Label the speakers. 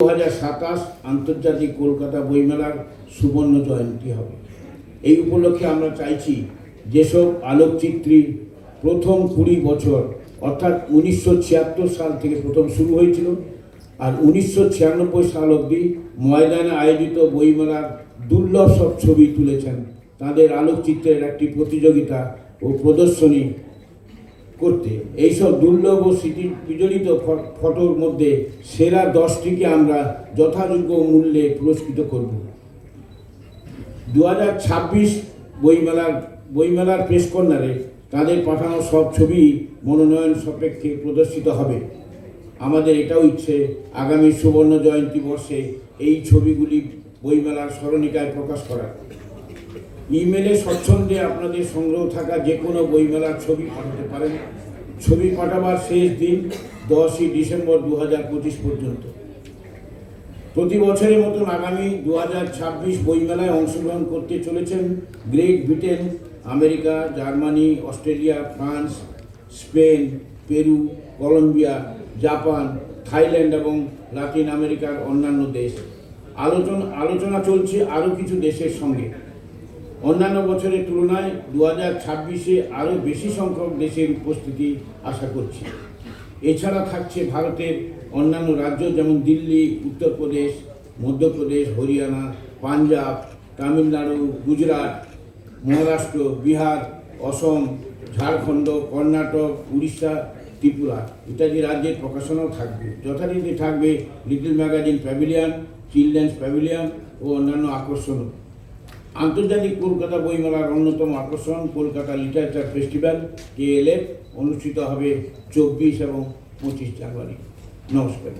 Speaker 1: দু হাজার সাতাশ আন্তর্জাতিক কলকাতা বইমেলার সুবর্ণ জয়ন্তী হবে। এই উপলক্ষে আমরা চাইছি যেসব আলোকচিত্রী প্রথম কুড়ি বছর, অর্থাৎ উনিশশো ছিয়াত্তর সাল থেকে প্রথম শুরু হয়েছিল আর উনিশশো ছিয়ানব্বই সাল অবধি ময়দানে আয়োজিত বইমেলার দুর্লভ সব ছবি তুলেছেন। তাদের আলোকচিত্রের একটি প্রতিযোগিতা ও প্রদর্শনী করতে। এইসব দুর্লভ ও স্মৃতি বিজড়িত ফটোর মধ্যে সেরা দশটিকে আমরা যথাযোগ্য মূল্যে পুরস্কৃত করব। দু হাজার ছাব্বিশ বইমেলার বইমেলার প্রেস কর্নারে তাদের পাঠানো সব ছবি মনোনয়ন সাপেক্ষে প্রদর্শিত হবে। আমাদের এটাও ইচ্ছে, আগামী সুবর্ণ জয়ন্তী বর্ষে এই ছবিগুলি বইমেলার স্মরণিকায় প্রকাশ করার। ইমেলে স্বচ্ছন্দে আপনাদের সংগ্রহ থাকা যে কোনো বইমেলার ছবি পাঠাতে পারেন। ছবি পাঠাবার শেষ দিন দশই ডিসেম্বর দু পঁচিশ পর্যন্ত। প্রতি বছরের মতন আগামী দু হাজার ছাব্বিশ বইমেলায় অংশগ্রহণ করতে চলেছেন Great Britain, America, Germany, Australia, France, Spain, Peru, Colombia, Japan, Thailand এবং লাতিন আমেরিকার অন্যান্য দেশ। আলোচনা আলোচনা চলছে আরও কিছু দেশের সঙ্গে। অন্যান্য বছরের তুলনায় দু হাজার ছাব্বিশে আরও বেশি সংখ্যক দেশের উপস্থিতি আশা করছি। এছাড়া থাকছে ভারতের অন্যান্য রাজ্য যেমন দিল্লি, উত্তরপ্রদেশ, মধ্যপ্রদেশ, হরিয়ানা, পাঞ্জাব, তামিলনাড়ু, গুজরাট, মহারাষ্ট্র, বিহার, অসম, ঝাড়খণ্ড, কর্ণাটক, উড়িষ্যা, ত্রিপুরা। ইত্যাদি রাজ্যের প্রকাশনাও থাকবে। যথারীতি থাকবে little magazine pavilion, children's pavilion ও অন্যান্য আকর্ষণও। আন্তর্জাতিক কলকাতা বইমেলার অন্যতম আকর্ষণ, কলকাতা লিটারেচার ফেস্টিভ্যাল কেএলএফ অনুষ্ঠিত হবে চব্বিশ এবং পঁচিশ জানুয়ারি। নমস্কার।